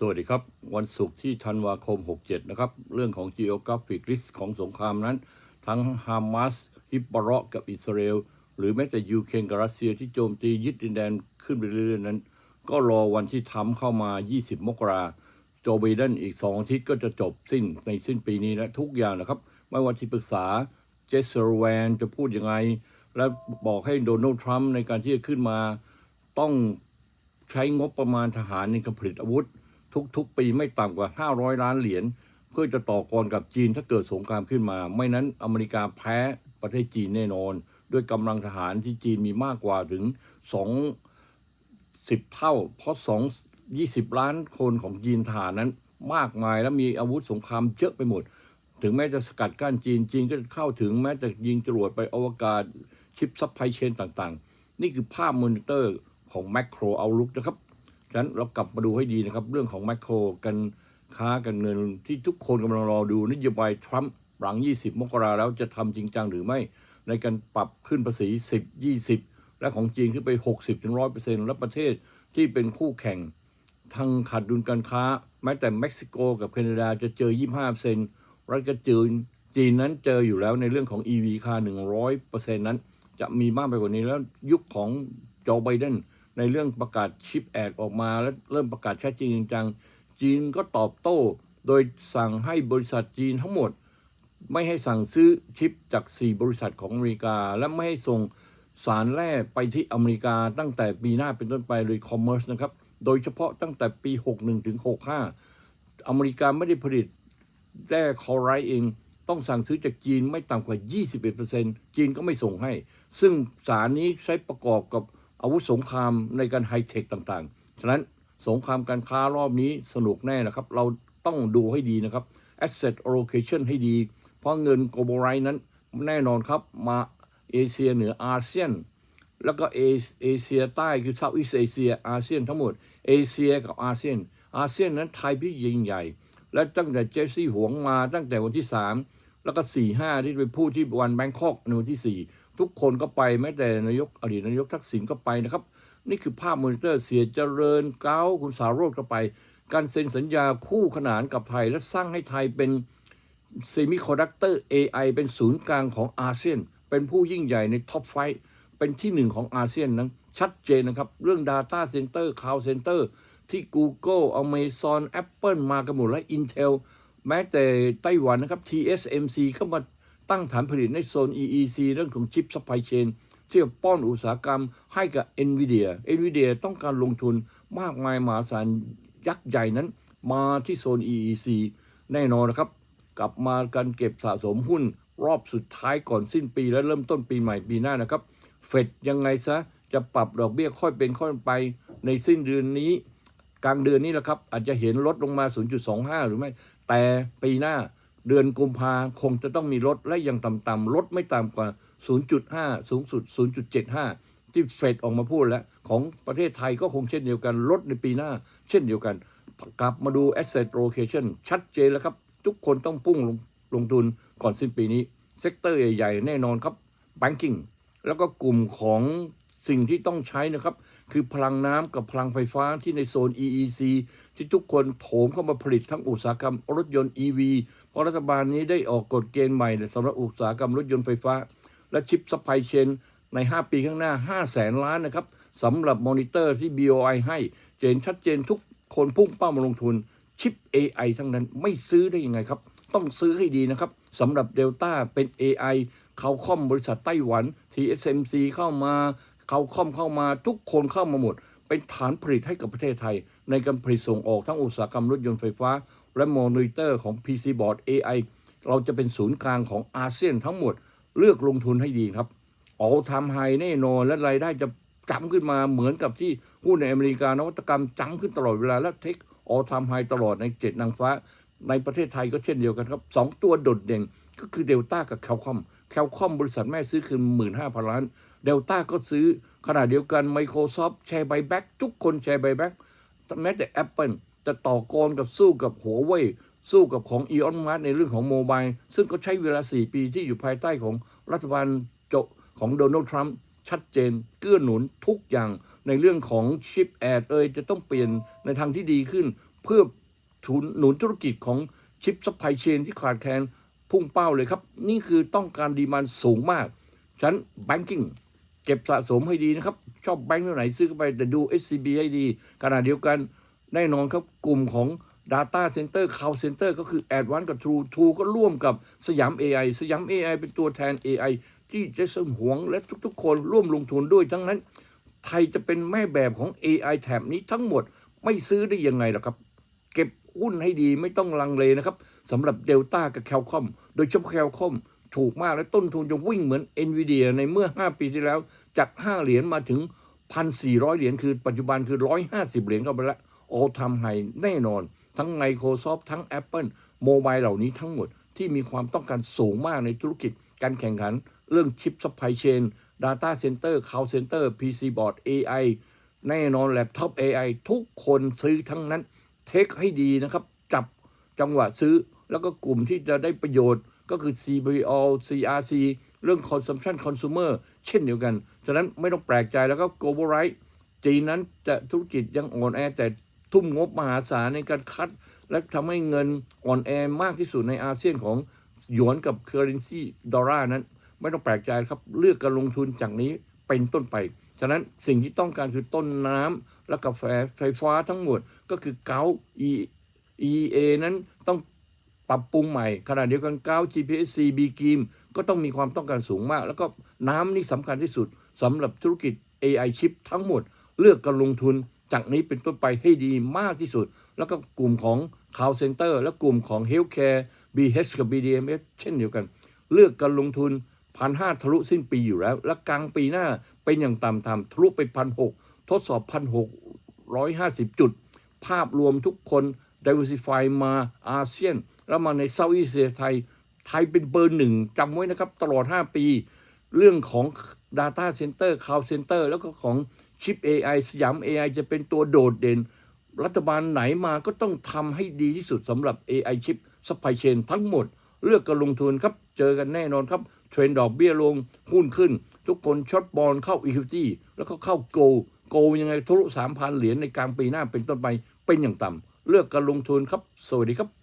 สวัสดีครับ วันศุกร์ที่ธันวาคม 67 นะครับ เรื่องของ geographic risk ของสงครามนั้น ทั้งฮามาสฮิบบาระกับอิสราเอล หรือแม้แต่ยูเครนกับรัสเซียที่โจมตียึดดินแดนขึ้นไปเรื่อยๆนั้น ก็รอวันที่ทำเข้ามา 20 มกราโจไบเดนอีก 2 อาทิตย์ก็จะจบสิ้นในสิ้นปีนี้และทุกอย่างนะครับ ไม่ว่าที่ปรึกษาเจสเซอร์แวนจะพูดยังไง และบอกให้โดนัลด์ทรัมป์ในการที่จะขึ้นมาต้องใช้งบประมาณทหารในการผลิตอาวุธ ทุกๆ ปีไม่ต่ำกว่า 500 ล้านเหรียญเพื่อจะต่อกรกับจีนถ้าเกิดสงครามขึ้นมา ไม่นั้นอเมริกาแพ้ประเทศจีนแน่นอน ด้วยกำลังทหารที่จีนมีมากกว่าถึง 2 10 เท่า เพราะ 2 20 ล้านคนของจีนทหารนั้นมากมายและมีอาวุธสงครามเยอะไปหมด ถึงแม้จะสกัดกั้นจีนจีนก็จะเข้าถึงแม้แต่ยิงจรวดไปอวกาศชิปซัพพลายเชนต่างๆ นี่คือภาพมอนิเตอร์ของแม c โครเอาลุกนะครับ ฉะนั้นเรากลับมาดูให้ดีนะครับ เรื่องของแม c โครกันค้ากันเงินที่ทุกคนกำลังรอดูนโยบายทรัมป์หลัง 20 มกราแล้วจะทำจริงจังหรือไม่ ในการปรับขึ้นภาษี 10 20 และของจีนขึ้นไป 60ถึง100%และประเทศที่เป็นคู่แข่งทางขาดดุลการค้า แม้แต่เม็กซิโกกับแคนาดาจะเจอ 25เซนรัฐก็จีนจีนนั้นเจออยู่แล้วในเรื่องของ EV ค่า100เปอร์เซ็นต์นั้น จะมีมากไปกว่านี้แล้วยุคของโจไบเดน ในเรื่องประกาศชิปแอดออกมาแล้วเริ่มประกาศใช้จริงจัง จีนก็ตอบโต้ โดยสั่งให้บริษัทจีนทั้งหมด ไม่ให้สั่งซื้อชิปจาก 4 บริษัทของอเมริกา และไม่ให้ส่งสารแร่ไปที่อเมริกาตั้งแต่ปีหน้าเป็นต้นไปเลยคอมเมอร์สนะครับ โดยเฉพาะตั้งแต่ปี 61ถึง65 อเมริกาไม่ได้ผลิตแร่คอไรเองต้องสั่งซื้อจากจีนไม่ต่ำกว่า 21%จีนก็ไม่ส่งให้ ซึ่งสารนี้ใช้ประกอบกับ อาวุธสงครามในการไฮเทคต่างๆ ฉะนั้นสงครามการค้ารอบนี้สนุกแน่นะครับ เราต้องดูให้ดีนะครับ asset allocation ให้ดี เพราะเงิน global right นั้นแน่นอนครับมาเอเชียเหนืออาเซียน แล้วก็เอเอเชียใต้คือเซาท์อีสเอเชียอาเซียนทั้งหมด เอเชียกับอาเซียน อาเซียนนั้นไทยพี่ยิ่งใหญ่ และตั้งแต่เจสซี่หวงมาตั้งแต่วันที่ 3 แล้วก็ 4 5 ที่ไปพูดที่วันแบงคอกในวันที่ 4 ทุกคนก็ไปแม้แต่นายกอดีตนายกทักษิณก็ไปนะครับ นี่คือภาพมอนิเตอร์เสียเจริญเก้าคุณสารโรดก็ไป การเซ็นสัญญาคู่ขนานกับไทย และสร้างให้ไทยเป็นเซมิคอนดักเตอร์ AI เป็นศูนย์กลางของอาเซียน เป็นผู้ยิ่งใหญ่ในท็อปไฟเป็นที่หนึ่งของอาเซียนนั้นชัดเจนนะครับ เรื่อง Data Center Cloud Center ที่ Google Amazon Apple มากันหมดและ Intel แม้แต่ไต้หวันนะครับ TSMC ก็มา ตั้งฐานผลิตในโซน EEC เรื่องของชิป supply chain ที่จะป้อนอุตสาหกรรมให้กับ NVIDIA NVIDIA ต้องการลงทุนมากมายมหาศาลยักษ์ใหญ่นั้น มาที่โซน EEC แน่นอนนะครับ กลับมาการเก็บสะสมหุ้นรอบสุดท้ายก่อนสิ้นปีและเริ่มต้นปีใหม่ปีหน้านะครับ เฟดยังไงซะจะปรับดอกเบี้ยค่อยเป็นค่อยไปในสิ้นเดือนนี้ กลางเดือนนี้แหละครับ อาจจะเห็นลดลงมา 0.25 หรือไม่ แต่ปีหน้า เดือนกุมภาคงจะต้องมีลดและยังต่ำๆลดไม่ต่ำกว่า 0.5 สูงสุด 0.75 ที่เฟดออกมาพูดแล้ว ของประเทศไทยก็คงเช่นเดียวกัน ลดในปีหน้า เช่นเดียวกัน กลับมาดู asset allocation ชัดเจนแล้วครับ ทุกคนต้องพุ่งลงลงทุนก่อนสิ้นปีนี้ เซกเตอร์ใหญ่ ๆ แน่นอนครับ banking แล้วก็กลุ่มของสิ่งที่ต้องใช้นะครับ คือพลังน้ำกับพลังไฟฟ้าที่ในโซน EEC ที่ทุกคนโถมเข้ามาผลิตทั้งอุตสาหกรรมรถยนต์ EV เพราะรัฐบาลนี้ได้ออกกฎเกณฑ์ใหม่สำหรับอุตสาหกรรมรถยนต์ไฟฟ้า และชิปซัพพลายเชนใน 5 ปีข้างหน้า 5 แสนล้านนะครับสำหรับมอนิเตอร์ที่ BOI ให้เจนชัดเจนทุกคนพุ่งเป้ามาลงทุนชิป AI ทั้งนั้นไม่ซื้อได้ยังไงครับ ต้องซื้อให้ดีนะครับสำหรับ Delta เป็น AI เขาคอมบริษัทไต้หวัน TSMC เข้ามา เขาคอมเข้ามาทุกคนเข้ามาหมด เป็นฐานผลิตให้กับประเทศไทย ในการผลิตส่งออกทั้งอุตสาหกรรมรถยนต์ไฟฟ้า และมอนิเตอร์ของ PC Board AI เราจะเป็นศูนย์กลางของอาเซียนทั้งหมด เลือกลงทุนให้ดีครับออทำไฮแน่นอนและรายได้จะจำขึ้นมาเหมือนกับที่หุ้นในอเมริกานวัตกรรมจำขึ้นตลอดเวลาและเทคออทำไฮตลอดในเจ็ดนางฟ้า ในประเทศไทยก็เช่นเดียวกันครับสองตัวโดดเด่นก็คือเดลต้ากับแคลคอมแคลคอมบริษัทแม่ซื้อคือหมื่นห้าพันล้าน เดลต้าก็ซื้อขณะเดียวกัน Microsoft แชร์ไบแบ็กทุกคนแชร์ไบแบ็กแม้แต่ Apple จะต่อกรกับสู้กับหัวเว่ยสู้กับของ e o n m a r t ในเรื่องของโมบายซึ่งก็ใช้เวลา 4 ปีที่อยู่ภายใต้ของรัฐบาลโจของโดนัลด์ทรัมป์ชัดเจน เกื้อหนุนทุกอย่างในเรื่องของชิปแอดเอยจะต้องเปลี่ยนในทางที่ดีขึ้น เพื่อทุนหนุนธุรกิจของชิปซัพพลายเชนที่ขาดแคลนพุ่งเป้าเลยครับ นี่คือต้องการดีมันสูงมาก ฉันแบงกิ้ง เก็บสะสมให้ดีนะครับ ชอบแบงก์ตัวไหนซื้อเข้าไปแต่ดู SCB ให้ดีขณะเดียวกันแน่นอนครับกลุ่มของ Data Center Cloud Center ก็คือ a d v a n c e กับ True True ก็ร่วมกับสยาม AI สยาม AI เป็นตัวแทน AI ที่เจสันหวงและทุกๆ คนร่วมลงทุนด้วยทั้งนั้น ไทยจะเป็นแม่แบบของ AI แถบนี้ทั้งหมดไม่ซื้อได้ยังไงล่ะครับ เก็บหุ้นให้ดีไม่ต้องลังเลนะครับสำหรับเดลต้ากับแคลคอมโดยเฉพาะแคลคอม ถูกมากและต้นทุนจะวิ่งเหมือน NVIDIA ในเมื่อ 5 ปีที่แล้ว จาก 5 เหรียญมาถึง 1,400 เหรียญคือปัจจุบันคือ 150 เหรียญเข้าไปแล้วโอทำไฮแน่นอน ทั้ง Microsoft ทั้ง Apple โมบายเหล่านี้ทั้งหมดที่มีความต้องการสูงมากในธุรกิจ การแข่งขัน เรื่องชิปซัพพลายเชน Data Center Cloud Center PC Board AI แน่นอนแล็ปท็อป AI ทุกคนซื้อทั้งนั้น เทคให้ดีนะครับ จับจังหวะซื้อแล้วก็กลุ่มที่จะได้ประโยชน์ ก็คือ CBO CRC เรื่อง consumption consumer เช่นเดียวกัน ฉะนั้นไม่ต้องแปลกใจแล้วก็ global right จีนนั้นจะธุรกิจยังอ่อนแอแต่ทุ่มงบมหาศาลในการคัด และทำให้เงินอ่อนแอมากที่สุดในอาเซียนของหยวนกับ currency ดอลลาร์นั้น ไม่ต้องแปลกใจครับ เลือกการลงทุนจากนี้เป็นต้นไป ฉะนั้นสิ่งที่ต้องการคือต้นน้ำและกาแฟไฟฟ้าทั้งหมดก็คือเกา E EA นั้นต้อง ปรับปรุงใหม่ ขณะเดียวกันเกา GPSC B กีมก็ต้องมีความต้องการสูงมาก แล้วก็น้ำนี่สำคัญที่สุดสำหรับธุรกิจ AI ชิปทั้งหมด เลือกการลงทุนจากนี้เป็นต้นไปให้ดีมากที่สุด แล้วก็กลุ่มของ Cloud Center และกลุ่มของ Healthcare BH กับ BDMS เช่นเดียวกัน เลือกการลงทุนพันห้าทะลุสิ้นปีอยู่แล้ว และกลางปีหน้าเป็นอย่างต่ำทำทะลุไปพันหกทดสอบพันหกร้อยห้าสิบจุด ภาพรวมทุกคน diversify มาอาเซียน แล้วมาในเซาท์อีสเอไทย ไทยเป็นเบอร์หนึ่งจำไว้นะครับ ตลอด 5 ปี เรื่องของ Data Center Cloud Center แล้วก็ของชิป AI สยาม AI จะเป็นตัวโดดเด่น รัฐบาลไหนมาก็ต้องทำให้ดีที่สุดสำหรับ AI ชิป supply chain ทั้งหมด เลือกการลงทุนครับ เจอกันแน่นอนครับ เทรนด์ดอกเบี้ยลงหุ้นขึ้น ทุกคนช็อตบอลเข้า equity แล้วก็เข้าโกโกยังไงทะลุ3,000 เหรียญในกลางปีหน้าเป็นต้นไปเป็นอย่างต่ำเลือกการลงทุนครับ สวัสดีครับ